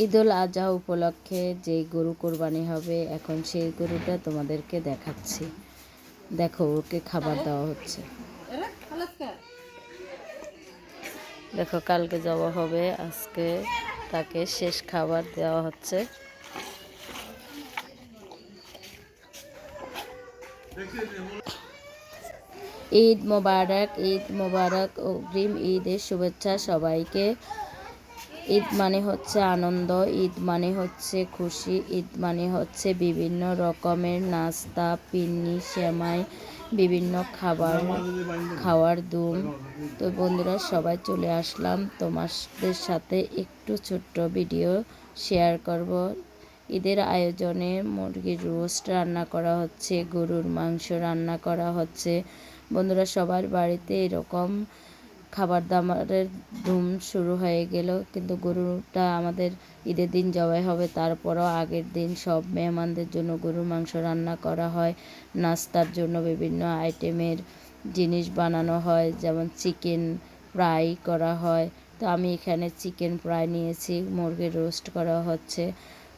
ঈদুল আজহা উপলক্ষে যে গরু কোরবানি হবে, এখন সেই গরুটা তোমাদেরকে দেখাচ্ছি। দেখো, ওকে খাবার দেওয়া হচ্ছে। দেখো, কালকে যাওয়া হবে, আজকে তাকে শেষ খাবার দেওয়া হচ্ছে। ঈদ মোবারক ঈদ মোবারক, অগ্রিম ঈদের শুভেচ্ছা সবাইকে। ঈদ মানে হচ্ছে আনন্দ, ঈদ মানে হচ্ছে খুশি, ঈদ মানে হচ্ছে বিভিন্ন রকমের নাস্তা, পিন্নি, সেমাই, বিভিন্ন খাবার, খাওয়ার দুম। তো বন্ধুরা, সবাই চলে আসলাম। তোমাদের সাথে একটু ছোট্ট ভিডিও শেয়ার করব। ঈদের আয়োজনে মুরগির রোস্ট রান্না করা হচ্ছে, গরুর মাংস রান্না করা হচ্ছে। বন্ধুরা, সবার বাড়িতে এরকম খাবার দাবারের ধুম শুরু হয়ে গেল, কিন্তু গরুটা আমাদের ঈদের দিন জবাই হবে, তারপরও আগের দিন সব মেহমানদের জন্য গরুর মাংস রান্না করা হয়, নাস্তার জন্য বিভিন্ন আইটেমের জিনিস বানানো হয়, যেমন চিকেন ফ্রাই করা হয়। তো আমি এখানে চিকেন ফ্রাই নিয়েছি, মুরগির রোস্ট করা হচ্ছে।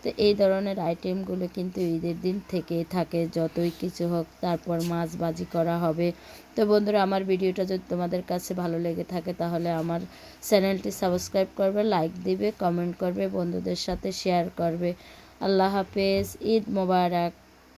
তো এই ধরনের আইটেমগুলো কিন্তু ঈদের দিন থেকে থাকে, যতই কিছু হোক তারপর মাছ বাজি করা হবে। তো বন্ধুরা, আমার ভিডিওটা যদি তোমাদের কাছে ভালো লেগে থাকে তাহলে আমার চ্যানেলটি সাবস্ক্রাইব করবে লাইক দিবে কমেন্ট করবে, বন্ধুদের সাথে শেয়ার করবে। আল্লাহ হাফেজ, ঈদ মোবারক।